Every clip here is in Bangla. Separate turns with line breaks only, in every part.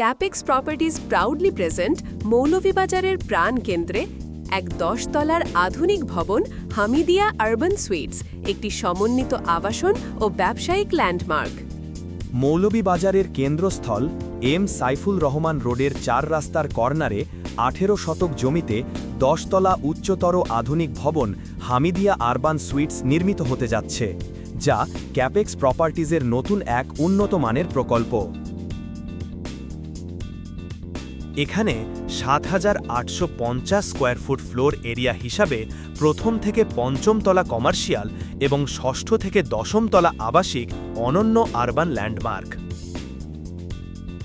ক্যাপেক্স প্রপার্টিজ প্রাউডলি প্রেজেন্ট মৌলভীবাজারের প্রাণ কেন্দ্রে এক দশতলার আধুনিক ভবন, হামিদিয়া আরবান সুইটস একটি সমন্বিত আবাসন ও ব্যবসায়িক ল্যান্ডমার্ক
মৌলভীবাজারের কেন্দ্রস্থল এম সাইফুল রহমান রোডের চার রাস্তার কর্নারে আঠেরো শতক জমিতে দশতলা উচ্চতর আধুনিক ভবন, হামিদিয়া আরবান সুইটস নির্মিত হতে যাচ্ছে, যা ক্যাপেক্স প্রপার্টিজের নতুন এক উন্নত মানের প্রকল্প। এখানে সাত হাজার আটশো পঞ্চাশ স্কোয়ার ফুট ফ্লোর এরিয়া হিসাবে প্রথম থেকে পঞ্চম তলা কমার্শিয়াল এবং ষষ্ঠ থেকে দশম তলা আবাসিক অনন্য আরবান ল্যান্ডমার্ক।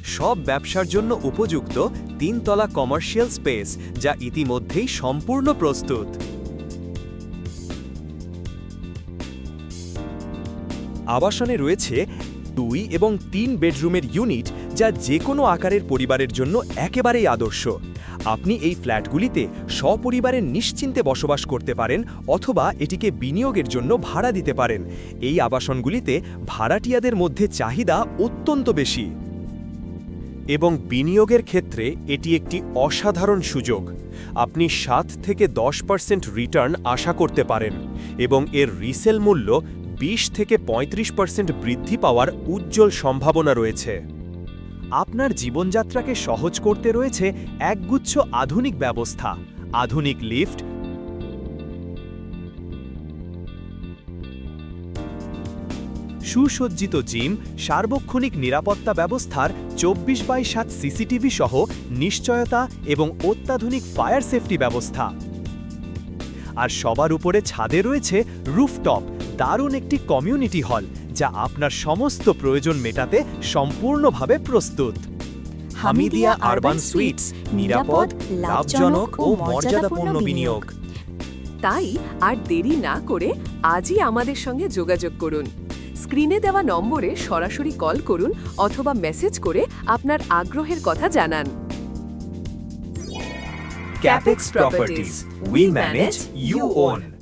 সব ব্যবসার জন্য উপযুক্ত তিনতলা কমার্শিয়াল স্পেস যা ইতিমধ্যেই সম্পূর্ণ প্রস্তুত। আবাসনে রয়েছে দুই এবং তিন বেডরুমের ইউনিট যা যে কোনো আকারের পরিবারের জন্য একেবারেই আদর্শ। আপনি এই ফ্ল্যাটগুলিতে সপরিবারে নিশ্চিন্তে বসবাস করতে পারেন অথবা এটিকে বিনিয়োগের জন্য ভাড়া দিতে পারেন। এই আবাসনগুলিতে ভাড়াটিয়াদের মধ্যে চাহিদা অত্যন্ত বেশি। এবং বিনিয়োগের ক্ষেত্রে এটি একটি অসাধারণ সুযোগ। আপনি সাত থেকে দশ পার্সেন্ট রিটার্ন আশা করতে পারেন এবং এর রিসেল মূল্য বিশ থেকে পঁয়ত্রিশ পার্সেন্ট বৃদ্ধি পাওয়ার উজ্জ্বল সম্ভাবনা রয়েছে। আপনার জীবনযাত্রাকে সহজ করতে রয়েছে একগুচ্ছ আধুনিক ব্যবস্থা, আধুনিক লিফট। সুসজ্জিত জিম, সার্বক্ষণিক নিরাপত্তা ব্যবস্থার চব্বিশ বাই সাত সিসিটিভি সহ নিশ্চয়তা এবং অত্যাধুনিক ফায়ার সেফটি ব্যবস্থা। আর সবার উপরে ছাদে রয়েছে রুফটপ দারুণ একটি কমিউনিটি হল যা আপনার সমস্ত প্রয়োজন মেটাতে সম্পূর্ণভাবে প্রস্তুত। হামিদিয়া আরবান সুইটস নিরাপদ লাভজনক ও মর্যাদাপূর্ণ বিনিয়োগ।
তাই আর দেরি না করে আজই আমাদের সঙ্গে যোগাযোগ করুন। স্ক্রিনে দেওয়া নম্বরে সরাসরি কল করুন অথবা মেসেজ করে আপনার আগ্রহের কথা জানান।
Capex Properties. We manage, you own.